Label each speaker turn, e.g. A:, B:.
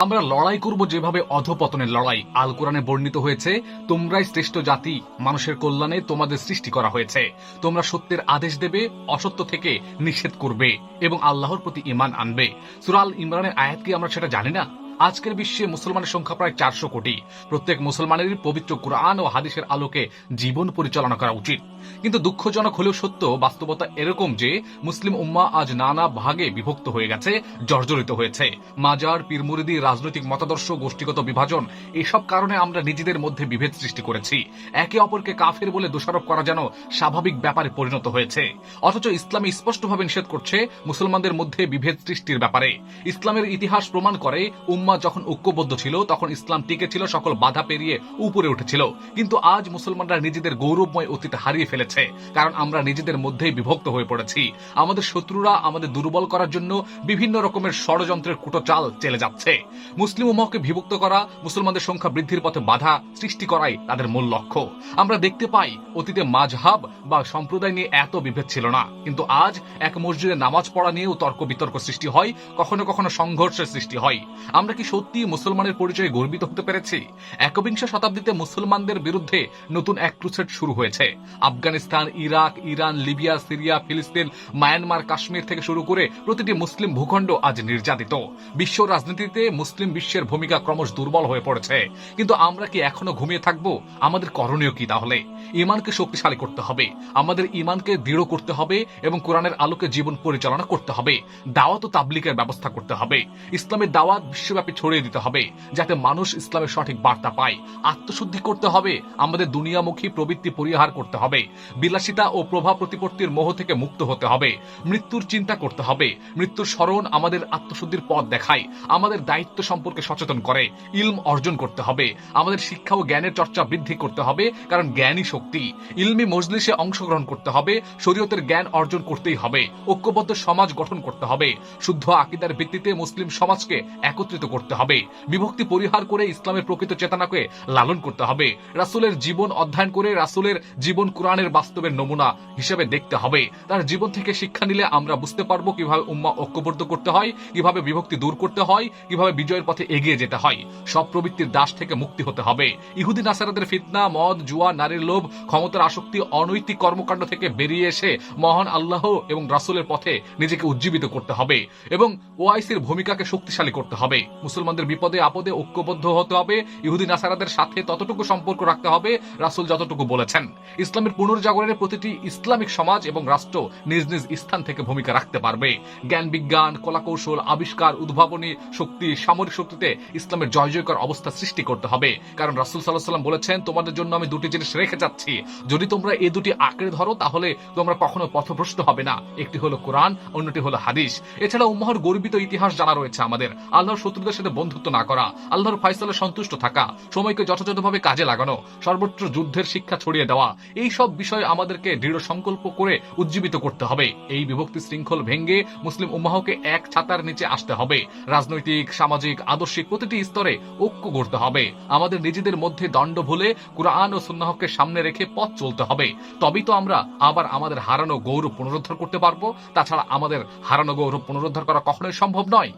A: আমরা লড়াই করব যেভাবে অধপতনের লড়াই। আল কোরআনে বর্ণিত হয়েছে, তোমরাই শ্রেষ্ঠ জাতি, মানুষের কল্যাণে তোমাদের সৃষ্টি করা হয়েছে। তোমরা সত্যের আদেশ দেবে, অসত্য থেকে নিষেধ করবে এবং আল্লাহর প্রতি ইমান আনবে। সুরাল ইমরানের আয়াত কি আমরা সেটা জানি না? আজকের বিশ্বে মুসলমানের সংখ্যা প্রায় চারশো কোটি। প্রত্যেক মুসলমানেরই পবিত্র কোরআন ও হাদিসের আলোকে জীবন পরিচালনা করা উচিত। কিন্তু দুঃখজনক হলেও সত্য, বাস্তবতা এরকম যে মুসলিম উম্মা আজ নানা ভাগে বিভক্ত হয়ে গেছে, জর্জরিত হয়েছে। মাজার, পীরমুরিদি, রাজনৈতিক মতাদর্শ, গোষ্ঠীগত বিভাজন, এসব কারণে আমরা নিজেদের মধ্যে বিভেদ সৃষ্টি করেছি। একে অপরকে কাফের বলে দোষারোপ করা যেন স্বাভাবিক ব্যাপারে পরিণত হয়েছে। অথচ ইসলামে স্পষ্টভাবে নিষেধ করছে মুসলমানদের মধ্যে বিভেদ সৃষ্টির ব্যাপারে। ইসলামের ইতিহাস প্রমাণ করে উম্মা যখন ঐক্যবদ্ধ ছিল, তখন ইসলাম টিকে ছিল, সকল বাধা পেরিয়ে উপরে উঠেছিল। কিন্তু আজ মুসলমানরা নিজেদের গৌরবময় অতীত হারিয়ে ফেলেছে, কারণ আমরা নিজেদের মধ্যেই বিভক্ত হয়ে পড়েছি। আমাদের শত্রুরা আমাদের দুর্বল করার জন্য বিভিন্ন রকমের ষড়যন্ত্রের কুটচাল চেলে যাচ্ছে। মুসলিম উম্মাহকে বিভক্ত করা, মুসলমানদের সংখ্যা বৃদ্ধির পথে বাধা সৃষ্টি করাই তাদের মূল লক্ষ্য। আমরা দেখতে পাই, অতীতে মাঝহাব বা সম্প্রদায় নিয়ে এত বিভেদ ছিল না। কিন্তু আজ এক মসজিদে নামাজ পড়া নিয়েও তর্ক বিতর্ক সৃষ্টি হয়, কখনো কখনো সংঘর্ষের সৃষ্টি হয়। আমরা কি সত্যি মুসলমানের পরিচয়ে গর্বিত হতে পেরেছি? একবিংশ শতাব্দীতে মুসলমানদের বিরুদ্ধে নতুন এক ক্রুসেড শুরু হয়েছে। Afghanistan, Iraq, Iran, Libya, Syria, ফিলিস্তিন, মায়ানমার, কাশ্মীর থেকে শুরু করে প্রতিটি মুসলিম ভূখণ্ড আজ নির্যাতিত। বিশ্ব রাজনীতিতে মুসলিম বিশ্বের ভূমিকা ক্রমশ দুর্বল হয়ে পড়েছে। কিন্তু আমরা কি এখনও ঘুমিয়ে থাকব? আমাদের করণীয় কি তাহলে? ইমানকে শক্তিশালী করতে হবে। আমাদের ইমানকে দৃঢ় করতে হবে এবং কোরআনের আলোকে জীবন পরিচালনা করতে হবে। দাওয়াত ও তাবলিকের ব্যবস্থা করতে হবে। ইসলামের দাওয়াত বিশ্বব্যাপী ছড়িয়ে দিতে হবে, যাতে মানুষ ইসলামের সঠিক বার্তা পায়। আত্মশুদ্ধি করতে হবে, আমাদের দুনিয়ামুখী প্রবৃত্তি পরিহার করতে হবে। বিলাসিতা ও প্রভাব প্রতিপত্তির মোহ থেকে মুক্ত হতে হবে। মৃত্যুর চিন্তা করতে হবে। মৃত্যুর স্মরণ আমাদের আত্মশুদ্ধির পথ দেখায়, আমাদের দায়িত্ব সম্পর্কে সচেতন করে, ইলম অর্জন করতে হবে। আমাদের শিক্ষা ও জ্ঞানের চর্চা বৃদ্ধি করতে হবে, কারণ জ্ঞানই শক্তি। ইলমি মজলিসে অংশগ্রহণ করতে হবে, শরীয়তের জ্ঞান অর্জন করতেই হবে। ঐক্যবদ্ধ সমাজ গঠন করতে হবে। শুদ্ধ আকিদার ভিত্তিতে মুসলিম সমাজকে একত্রিত করতে হবে। বিভক্তি পরিহার করে ইসলামের প্রকৃত চেতনাকে লালন করতে হবে। রাসূলের জীবন অধ্যয়ন করে রাসূলের জীবন কোরআনের বাস্তবের নমুনা হিসেবে দেখতে হবে। তার জীবন থেকে শিক্ষা নিলে আমরা বুঝতে পারব কীভাবে উম্মা ঐক্যবদ্ধ করতে হয়, কীভাবে বিভক্তি দূর করতে হয়, কীভাবে বিজয়ের পথে এগিয়ে যেতে হয়। সব প্রবৃত্তির দাস থেকে মুক্তি হতে হবে। ইহুদি নাসারাদের ফিতনা, মদ, জুয়া, নারীর লোভ, ক্ষমতার আসক্তি, অনৈতিক কর্মকাণ্ড থেকে বেরিয়ে এসে মহান আল্লাহ এবং রাসূলের পথে নিজেকে উজ্জীবিত করতে হবে এবং ওআইসির ভূমিকাকে শক্তিশালী করতে হবে। মুসলমানদের বিপদে, আপদে ঐক্যবদ্ধ হতে হবে। ইহুদি নাসারাদের সাথে ততটুকু সম্পর্ক রাখতে হবে, রাসূল যতটুকু বলেছেন। ইসলামের পুনর্জাগরণের প্রতিটি ইসলামিক সমাজ এবং রাষ্ট্র নিজ নিজ স্থান থেকে ভূমিকা রাখতে পারবে। জ্ঞান, বিজ্ঞান, কলাকৌশল, আবিষ্কার, উদ্ভাবনী শক্তি, সামরিক শক্তিতে ইসলামের জয় জয়কর অবস্থা সৃষ্টি করতে হবে। কারণ রাসূল সাল্লাহ সাল্লাম বলেছেন, তোমাদের জন্য আমি দুটি জিনিস রেখে যাচ্ছি। যদি তোমরা এই দুটি আঁকড়ে ধরো, তাহলে তোমরা কখনো পথভ্রষ্ট হবে না। একটি হলো কোরআন, অন্যটি হলো হাদিস। এছাড়া উম্মাহর গর্বিত ইতিহাস জানা রয়েছে আমাদের। আল্লাহর শত্রুদের সাথে বন্ধুত্ব না করা, আল্লাহর ফয়সালে সন্তুষ্ট থাকা, সময়কে যথাযথভাবে কাজে লাগানো, সর্বত্র যুদ্ধের শিক্ষা ছড়িয়ে দেওয়া এই সব বিষয় আমাদেরকে দৃঢ় সংকল্প করে উজ্জীবিত করতে হবে। এই বিভক্তি শৃঙ্খল ভেঙ্গে মুসলিম উম্মাহকে এক ছাতার নিচে আসতে হবে। রাজনৈতিক, সামাজিক, আদর্শিক প্রতিটি স্তরে ঐক্য গড়তে হবে। আমাদের নিজেদের মধ্যে দণ্ড ভুলে কুরআন ও সুন্নাহকে সামনে রেখে পথ চলতে হবে। তবেই তো আমরা আবার আমাদের হারানো গৌরব পুনরুদ্ধার করতে পারব। তাছাড়া আমাদের হারানো গৌরব পুনরুদ্ধার করা কখনোই সম্ভব নয়।